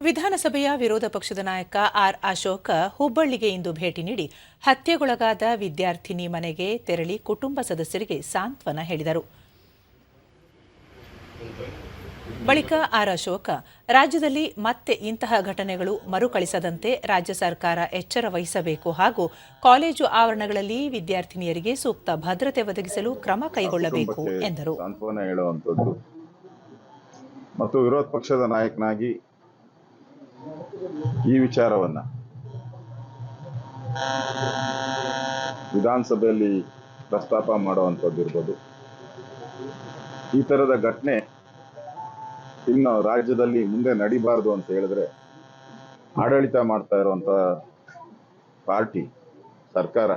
ವಿಧಾನಸಭೆಯ ವಿರೋಧ ಪಕ್ಷದ ನಾಯಕ ಆರ್ ಅಶೋಕ ಹುಬ್ಬಳ್ಳಿಗೆ ಇಂದು ಭೇಟಿ ನೀಡಿ ಹತ್ಯೆಗೊಳಗಾದ ವಿದ್ಯಾರ್ಥಿನಿ ಮನೆಗೆ ತೆರಳಿ ಕುಟುಂಬ ಸದಸ್ಯರಿಗೆ ಸಾಂತ್ವನ ಹೇಳಿದರು. ಬಳಿಕ ಆರ್ ಅಶೋಕ ರಾಜ್ಯದಲ್ಲಿ ಮತ್ತೆ ಇಂತಹ ಘಟನೆಗಳು ಮರುಕಳಿಸದಂತೆ ರಾಜ್ಯ ಸರ್ಕಾರ ಎಚ್ಚರ ವಹಿಸಬೇಕು ಹಾಗೂ ಕಾಲೇಜು ಆವರಣಗಳಲ್ಲಿ ವಿದ್ಯಾರ್ಥಿನಿಯರಿಗೆ ಸೂಕ್ತ ಭದ್ರತೆ ಒದಗಿಸಲು ಕ್ರಮ ಕೈಗೊಳ್ಳಬೇಕು ಎಂದರು. ಮತ್ತು ವಿರೋಧ ಪಕ್ಷದ ನಾಯಕನಾಗಿ ಈ ವಿಚಾರವನ್ನ ವಿಧಾನಸಭೆಯಲ್ಲಿ ಪ್ರಸ್ತಾಪ ಮಾಡುವಂಥದ್ದು ಇರ್ಬೋದು. ಈ ತರದ ಘಟನೆ ಇನ್ನು ರಾಜ್ಯದಲ್ಲಿ ಮುಂದೆ ನಡಿಬಾರದು ಅಂತ ಹೇಳಿದ್ರೆ ಆಡಳಿತ ಮಾಡ್ತಾ ಇರುವಂತ ಪಾರ್ಟಿ ಸರ್ಕಾರ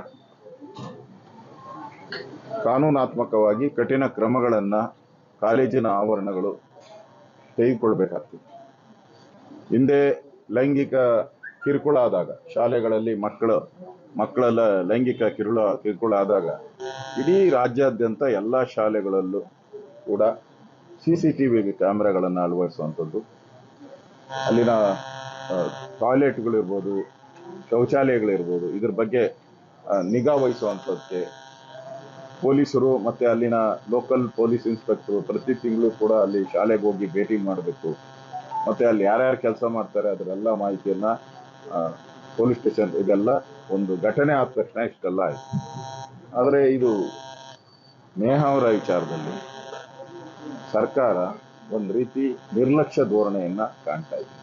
ಕಾನೂನಾತ್ಮಕವಾಗಿ ಕಠಿಣ ಕ್ರಮಗಳನ್ನ ಕಾಲೇಜಿನ ಆವರಣಗಳು ತೆಗೆದುಕೊಳ್ಬೇಕಾಗ್ತದೆ. ಹಿಂದೆ ಲೈಂಗಿಕ ಕಿರುಕುಳ ಆದಾಗ, ಶಾಲೆಗಳಲ್ಲಿ ಮಕ್ಕಳು, ಮಕ್ಕಳೆಲ್ಲ ಲೈಂಗಿಕ ಕಿರುಳ, ಕಿರುಕುಳ ಆದಾಗ ಇಡೀ ರಾಜ್ಯಾದ್ಯಂತ ಎಲ್ಲ ಶಾಲೆಗಳಲ್ಲೂ ಕೂಡ ಸಿ ಸಿ ಟಿ ವಿ ಕ್ಯಾಮ್ರಾಗಳನ್ನು ಅಳವಡಿಸುವಂಥದ್ದು. ಅಲ್ಲಿನ ಟಾಯ್ಲೆಟ್ಗಳಿರ್ಬೋದು, ಶೌಚಾಲಯಗಳಿರ್ಬೋದು, ಇದ್ರ ಬಗ್ಗೆ ನಿಗಾ ವಹಿಸುವಂಥದ್ದಕ್ಕೆ ಪೊಲೀಸರು ಮತ್ತೆ ಅಲ್ಲಿನ ಲೋಕಲ್ ಪೊಲೀಸ್ ಇನ್ಸ್ಪೆಕ್ಟರ್ ಪ್ರತಿ ತಿಂಗಳು ಕೂಡ ಅಲ್ಲಿ ಶಾಲೆಗೆ ಹೋಗಿ ಭೇಟಿ ಮಾಡಬೇಕು. ಮತ್ತೆ ಅಲ್ಲಿ ಯಾರ್ಯಾರು ಕೆಲಸ ಮಾಡ್ತಾರೆ, ಅದರೆಲ್ಲ ಮಾಹಿತಿಯನ್ನ ಪೊಲೀಸ್ ಸ್ಟೇಷನ್ ಇದೆಲ್ಲ ಒಂದು ಘಟನೆ ಆದ ತಕ್ಷಣ ಇಷ್ಟೆಲ್ಲ ಆಯ್ತು. ಆದರೆ ಇದು ನೇಹ ಅವರ ವಿಚಾರದಲ್ಲಿ ಸರ್ಕಾರ ಒಂದು ರೀತಿ ನಿರ್ಲಕ್ಷ್ಯ ಧೋರಣೆಯನ್ನ ಕಾಣ್ತಾ ಇದೆ.